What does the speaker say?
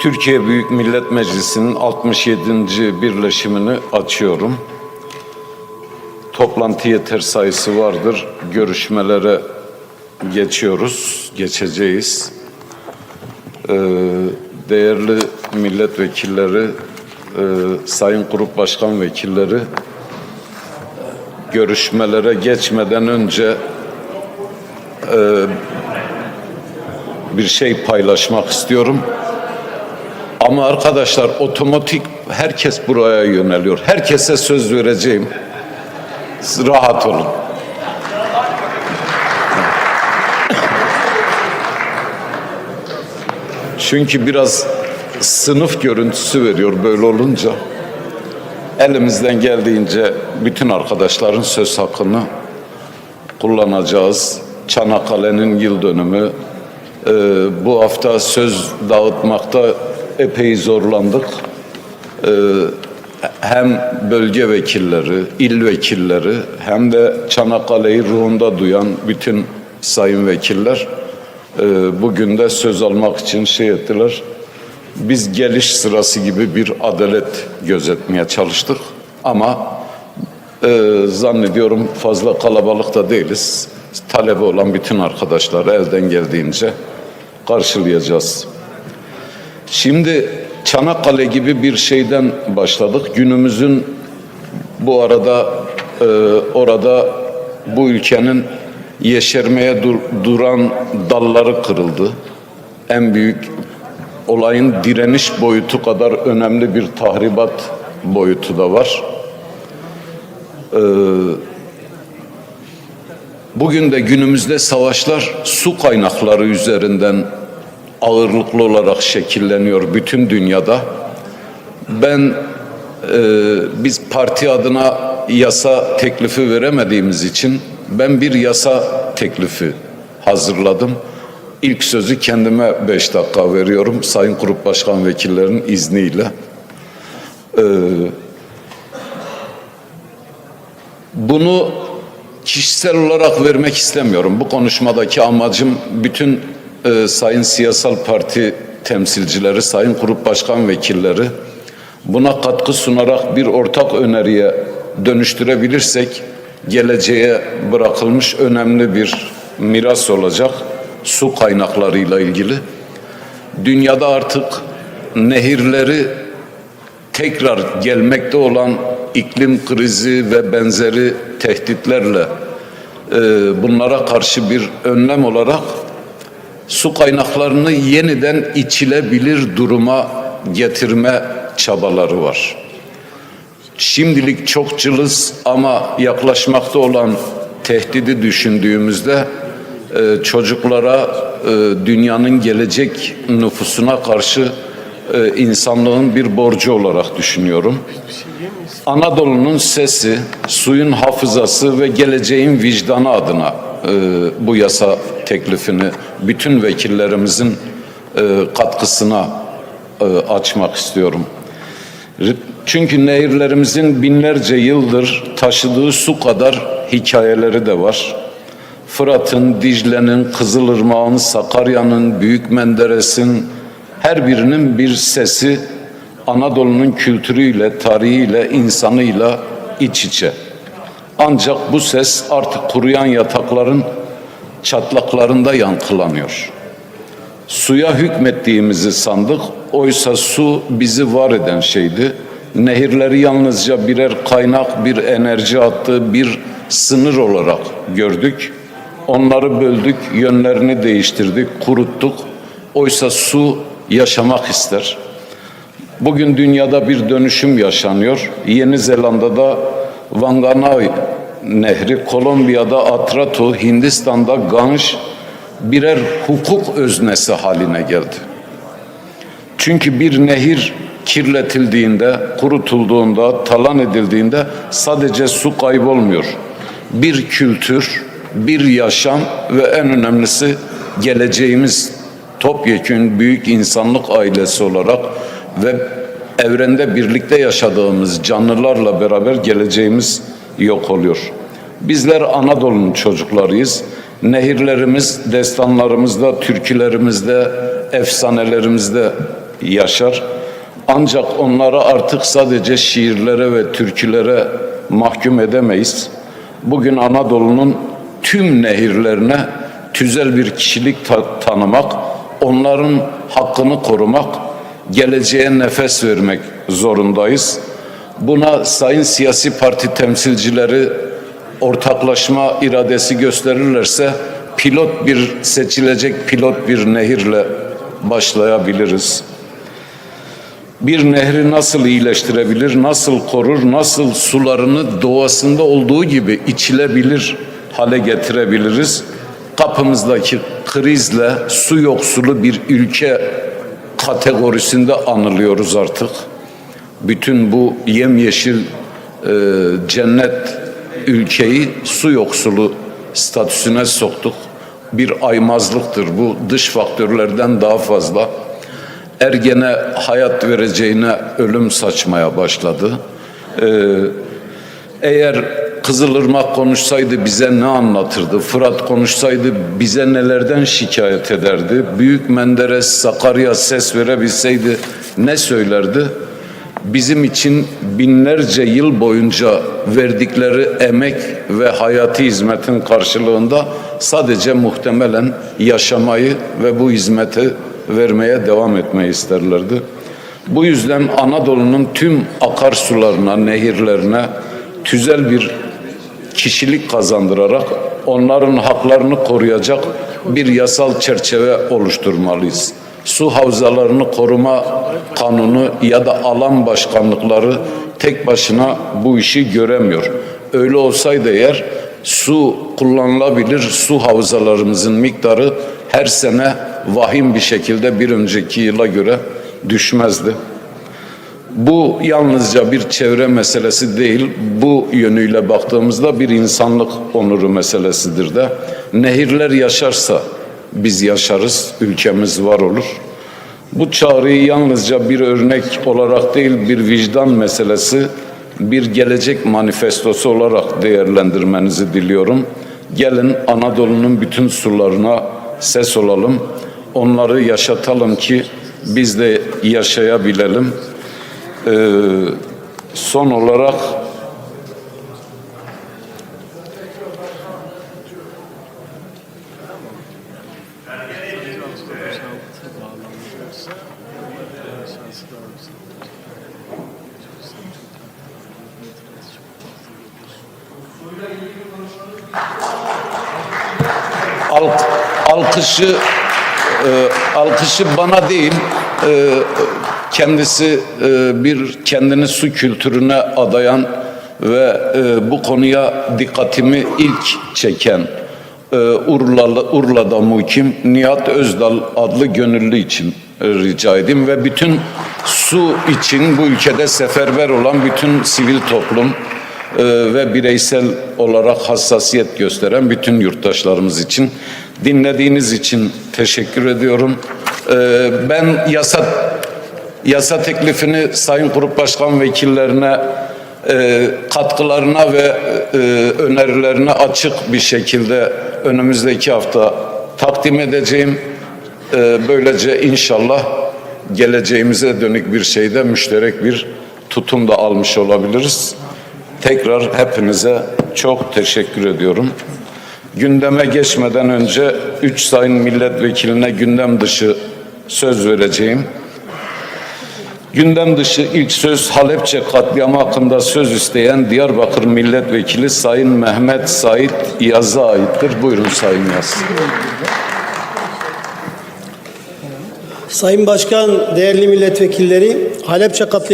Türkiye Büyük Millet Meclisi'nin 67. birleşimini açıyorum. Toplantı yeter sayısı vardır. Görüşmelere geçiyoruz, geçeceğiz. Ee, değerli milletvekilleri, e, sayın grup başkan vekilleri, görüşmelere geçmeden önce e, bir şey paylaşmak istiyorum. Ama arkadaşlar otomatik herkes buraya yöneliyor. Herkese söz vereceğim. Siz rahat olun. Çünkü biraz sınıf görüntüsü veriyor böyle olunca. Elimizden geldiğince bütün arkadaşların söz hakkını kullanacağız. Çanakkale'nin yıl dönümü. Ee, bu hafta söz dağıtmakta epey zorlandık. Ee, hem bölge vekilleri, il vekilleri hem de Çanakkale'yi ruhunda duyan bütün sayın vekiller e, bugün de söz almak için şey ettiler. Biz geliş sırası gibi bir adalet gözetmeye çalıştık ama e, zannediyorum fazla kalabalık da değiliz. Talebi olan bütün arkadaşları elden geldiğince karşılayacağız. Şimdi Çanakkale gibi bir şeyden başladık. Günümüzün bu arada e, orada bu ülkenin yeşermeye dur, duran dalları kırıldı. En büyük olayın direniş boyutu kadar önemli bir tahribat boyutu da var. Ee, bugün de günümüzde savaşlar su kaynakları üzerinden ağırlıklı olarak şekilleniyor bütün dünyada. Ben e, biz parti adına yasa teklifi veremediğimiz için ben bir yasa teklifi hazırladım. İlk sözü kendime beş dakika veriyorum Sayın Grup Başkan Vekillerinin izniyle. Ee, bunu kişisel olarak vermek istemiyorum. Bu konuşmadaki amacım bütün e, sayın siyasal parti temsilcileri, sayın grup başkan vekilleri buna katkı sunarak bir ortak öneriye dönüştürebilirsek geleceğe bırakılmış önemli bir miras olacak su kaynaklarıyla ilgili. Dünyada artık nehirleri tekrar gelmekte olan iklim krizi ve benzeri tehditlerle e, bunlara karşı bir önlem olarak su kaynaklarını yeniden içilebilir duruma getirme çabaları var. Şimdilik çok cılız ama yaklaşmakta olan tehdidi düşündüğümüzde e, çocuklara e, dünyanın gelecek nüfusuna karşı e, insanlığın bir borcu olarak düşünüyorum. Anadolu'nun sesi, suyun hafızası ve geleceğin vicdanı adına e, bu yasa teklifini bütün vekillerimizin e, katkısına e, açmak istiyorum. Çünkü nehirlerimizin binlerce yıldır taşıdığı su kadar hikayeleri de var. Fırat'ın, Dicle'nin, Kızılırmak'ın, Sakarya'nın, Büyük Menderes'in her birinin bir sesi Anadolu'nun kültürüyle, tarihiyle, insanıyla iç içe. Ancak bu ses artık kuruyan yatakların çatlaklarında yankılanıyor. Suya hükmettiğimizi sandık, oysa su bizi var eden şeydi. Nehirleri yalnızca birer kaynak, bir enerji hattı, bir sınır olarak gördük. Onları böldük, yönlerini değiştirdik, kuruttuk. Oysa su yaşamak ister. Bugün dünyada bir dönüşüm yaşanıyor. Yeni Zelanda'da Wanganui Nehri, Kolombiya'da Atrato, Hindistan'da Ganj birer hukuk öznesi haline geldi. Çünkü bir nehir kirletildiğinde, kurutulduğunda, talan edildiğinde sadece su kaybolmuyor. Bir kültür, bir yaşam ve en önemlisi geleceğimiz topyekün büyük insanlık ailesi olarak ve evrende birlikte yaşadığımız canlılarla beraber geleceğimiz yok oluyor. Bizler Anadolu'nun çocuklarıyız. Nehirlerimiz destanlarımızda, türkülerimizde, efsanelerimizde yaşar. Ancak onları artık sadece şiirlere ve türkülere mahkum edemeyiz. Bugün Anadolu'nun tüm nehirlerine tüzel bir kişilik ta- tanımak, onların hakkını korumak, geleceğe nefes vermek zorundayız. Buna sayın siyasi parti temsilcileri ortaklaşma iradesi gösterirlerse pilot bir seçilecek pilot bir nehirle başlayabiliriz. Bir nehri nasıl iyileştirebilir, nasıl korur, nasıl sularını doğasında olduğu gibi içilebilir hale getirebiliriz? Kapımızdaki krizle su yoksulu bir ülke kategorisinde anılıyoruz artık. Bütün bu yemyeşil e, cennet ülkeyi su yoksulu statüsüne soktuk. Bir aymazlıktır bu dış faktörlerden daha fazla. Ergene hayat vereceğine ölüm saçmaya başladı. Ee, eğer Kızılırmak konuşsaydı bize ne anlatırdı? Fırat konuşsaydı bize nelerden şikayet ederdi? Büyük Menderes, Sakarya ses verebilseydi ne söylerdi? Bizim için binlerce yıl boyunca verdikleri emek ve hayati hizmetin karşılığında sadece muhtemelen yaşamayı ve bu hizmeti vermeye devam etmeyi isterlerdi. Bu yüzden Anadolu'nun tüm akarsularına, nehirlerine tüzel bir kişilik kazandırarak onların haklarını koruyacak bir yasal çerçeve oluşturmalıyız. Su havzalarını koruma kanunu ya da alan başkanlıkları tek başına bu işi göremiyor. Öyle olsaydı eğer su kullanılabilir su havzalarımızın miktarı her sene vahim bir şekilde bir önceki yıla göre düşmezdi. Bu yalnızca bir çevre meselesi değil, bu yönüyle baktığımızda bir insanlık onuru meselesidir de. Nehirler yaşarsa biz yaşarız, ülkemiz var olur. Bu çağrıyı yalnızca bir örnek olarak değil, bir vicdan meselesi, bir gelecek manifestosu olarak değerlendirmenizi diliyorum. Gelin Anadolu'nun bütün sularına ses olalım, onları yaşatalım ki biz de yaşayabilelim. Ee, son olarak alk, alkışı e, alkışı bana değil e, kendisi e, bir kendini su kültürüne adayan ve e, bu konuya dikkatimi ilk çeken e, Urlalı, Urla'da muhkim Nihat Özdal adlı gönüllü için e, rica edeyim ve bütün su için bu ülkede seferber olan bütün sivil toplum e, ve bireysel olarak hassasiyet gösteren bütün yurttaşlarımız için dinlediğiniz için teşekkür ediyorum. E, ben yasa yasa teklifini Sayın Grup Başkan Vekillerine e, katkılarına ve e, önerilerine açık bir şekilde önümüzdeki hafta takdim edeceğim. E, böylece inşallah geleceğimize dönük bir şeyde müşterek bir tutum da almış olabiliriz. Tekrar hepinize çok teşekkür ediyorum. Gündeme geçmeden önce üç sayın milletvekiline gündem dışı söz vereceğim. Gündem dışı ilk söz Halepçe katliamı hakkında söz isteyen Diyarbakır Milletvekili Sayın Mehmet Sait Yaz'a aittir. Buyurun Sayın Yaz. Sayın Başkan, değerli milletvekilleri, Halepçe katliamı